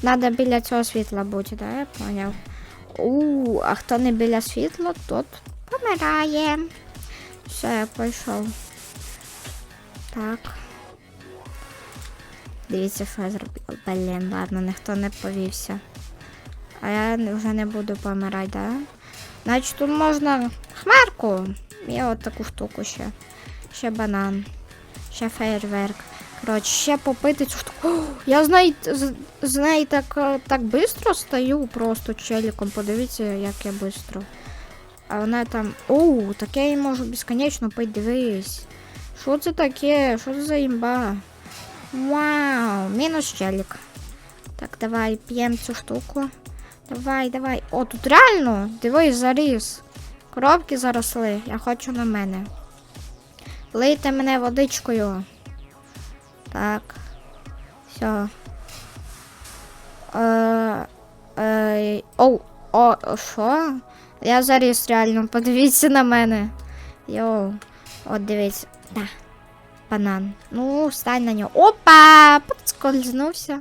треба біля цього світла бути, да? Я поняв. У, а хто не біля світла, тот помирає. Все, я пішов. Так. Дивіться, що я зробив. Блін, ладно, ніхто не повівся. А я вже не буду помирати, да? Значить, тут можна хмарку. І от таку штуку ще. Ще банан. Ще фейерверк. Коротше, ще попити цю штуку. Я з неї, з, неї так, е, так бистро стою просто челіком. Подивіться, як я бистро. А вона там. Оу, таке я можу безконечно пити, дивись. Що це таке? Що це за імба? Вау, мінус челік. Так, давай, п'ємо цю штуку. Давай, давай. О, тут реально, дивись, заріс. Коробки заросли. Я хочу на мене. Лийте мене водичкою. Так. Все. Е, е, оу, о, що? Я заріс реально, подивіться на мене. Йоу. От дивіться. Да. Банан. Ну, стань на нього. Опа! Подскользнувся.